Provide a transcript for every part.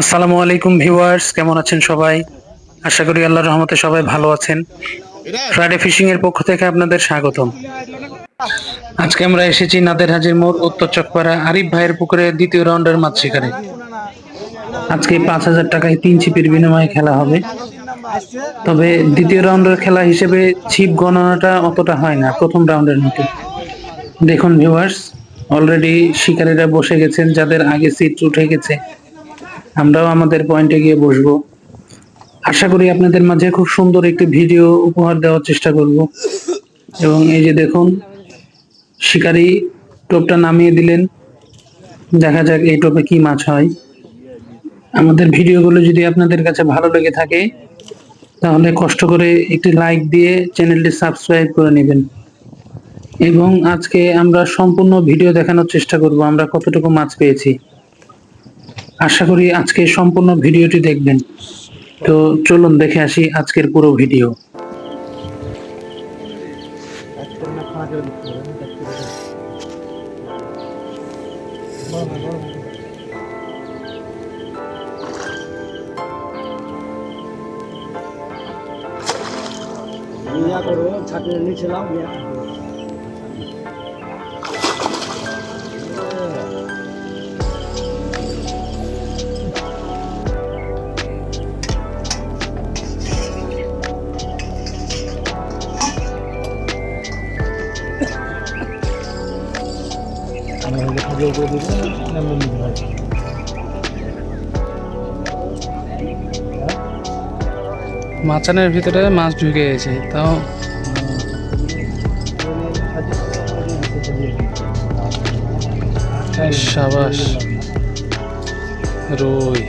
আসসালামু আলাইকুম ভিউয়ার্স, কেমন আছেন সবাই? আশা করি আল্লাহর রহমতে সবাই ভালো আছেন। ফ্রাইডে ফিশিং এর পক্ষ থেকে আপনাদের স্বাগতম। আজকে আমরা এসেছি নাদের হাজির মোড়, উত্তর চকপাড়া, আরিফ ভাইয়ের পুকুরে দ্বিতীয় রাউন্ডের মাছ শিকারে। আজকে পাঁচ হাজার টাকায় তিন ছিপির বিনিময়ে খেলা হবে। তবে দ্বিতীয় রাউন্ডের খেলা হিসেবে ছিপ গণনাটা অতটা হয় না, প্রথম রাউন্ডের মতো। দেখুন ভিউয়ার্স অলরেডি শিকারীরা বসে গেছেন, যাদের আগে সিট উঠে গেছে। আমরাও আমাদের পয়েন্টে গিয়ে বসবো। আশা করি আপনাদের মাঝে খুব সুন্দর একটি ভিডিও উপহার দেওয়ার চেষ্টা করব। এবং এই যে দেখুন, শিকারী টোপটা নামিয়ে দিলেন। দেখা যাক এই টোপে কি মাছ হয়। আমাদের ভিডিওগুলো যদি আপনাদের কাছে ভালো লেগে থাকে, তাহলে কষ্ট করে একটি লাইক দিয়ে চ্যানেলটি সাবস্ক্রাইব করে নেবেন। এবং আজকে আমরা সম্পূর্ণ ভিডিও দেখানোর চেষ্টা করব, আমরা কতটুকু মাছ পেয়েছি। আশা করি আজকে সম্পূর্ণ ভিডিওটি দেখবেন। তো চলুন দেখে আসি আজকের পুরো ভিডিও। ইয়া নিয়েছিলাম ইয়া খালি উপরে দিব নিতে পারি মাচানের ভিতরে মাছ ঢুকে গেছে তাও সাবাস রুই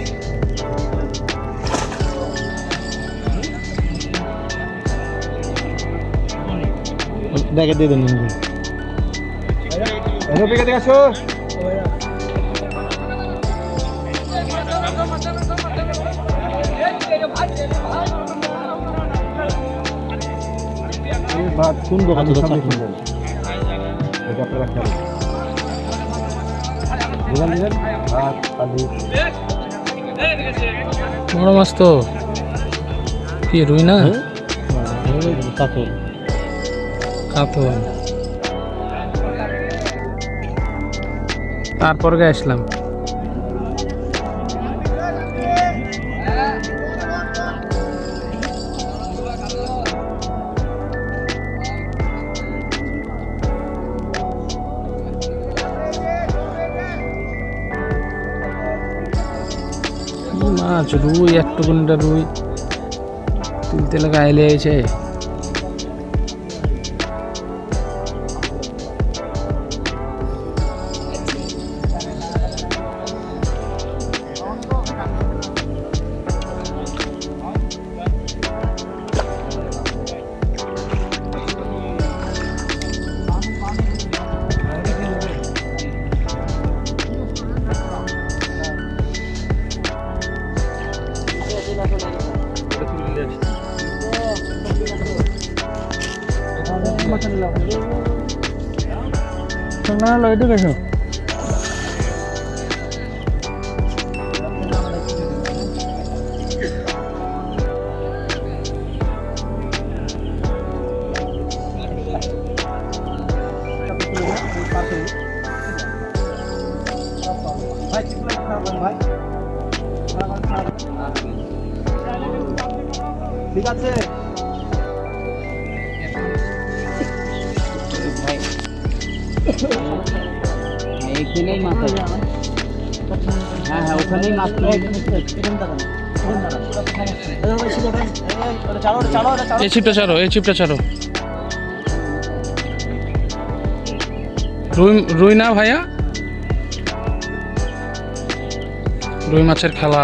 দেখে দিয়ে দেন ভাত শুনব খালি সামনে শুনবেন এটা আপনারা রাখতে হবে দিলেন ভাত আলু বড় মাছ তো। কি রুই না? কাতল। কাতল। তারপর গে আসলাম। মাছ রুই একটু কোনটা রুই। তুলতে লাগা আইলে আছে না হলো এটা কেন ঠিক আছে? এইখানেই মাছ। হ্যাঁ হ্যাঁ ওখানেই মাছ এই ছিপটা ছাড়ো এই ছিপটা ছাড়ো। রুই রুই না ভাইয়া? রুই মাছের খেলা।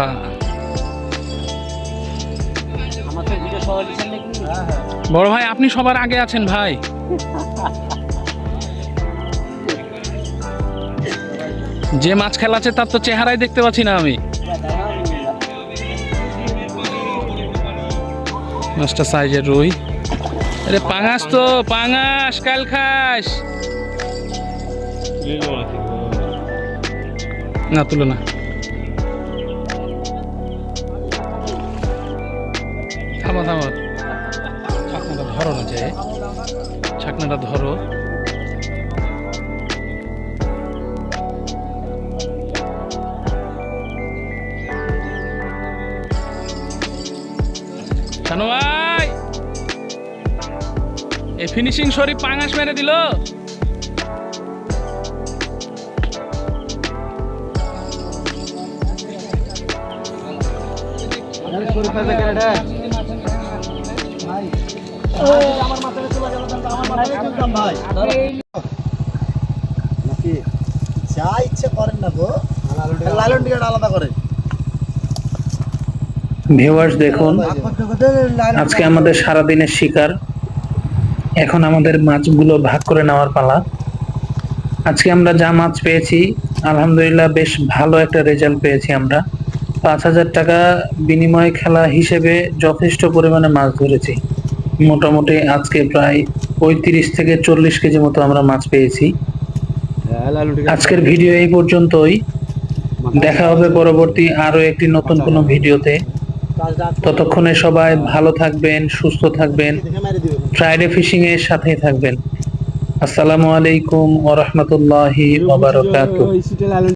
বড় ভাই আপনি সবার আগে আছেন ভাই। যে মাছ খেলাচ্ছে তার তো চেহারাই দেখতে পাচ্ছি না আমি। মাছটা সাইজের রুই। আরে পাঙাস তো পাঙাস কাল খাস না, তুলো না। থামো থামো। ছাকনাটা ধরো না যে। ছাকনাটা ধরো। শানু ভাই? ফিনিশিং মেরে দিল। যা ইচ্ছে করেন না গো লালন টিকিট আলাদা করে। ভিউয়ার্স দেখুন আজকে আমাদের সারা দিনের শিকার। এখন আমাদের মাছগুলো ভাগ করে নেওয়ার পালা। আজকে আমরা যা মাছ পেয়েছি আলহামদুলিল্লাহ বেশ ভালো একটা রেজাল্ট পেয়েছি আমরা। পাঁচ হাজার টাকা বিনিময় খেলা হিসেবে যথেষ্ট পরিমাণে মাছ ধরেছি। মোটামুটি আজকে প্রায় পঁয়ত্রিশ থেকে চল্লিশ কেজি মতো আমরা মাছ পেয়েছি। আজকের ভিডিও এই পর্যন্তই। দেখা হবে পরবর্তী আরও একটি নতুন কোনো ভিডিওতে ততক্ষণে সবাই ভালো থাকবেন, সুস্থ থাকবেন। ফ্রাইডে ফিশিং এর সাথেই থাকবেন। আসসালামু আলাইকুম ওয়া রাহমাতুল্লাহি ওয়া বারাকাতুহু।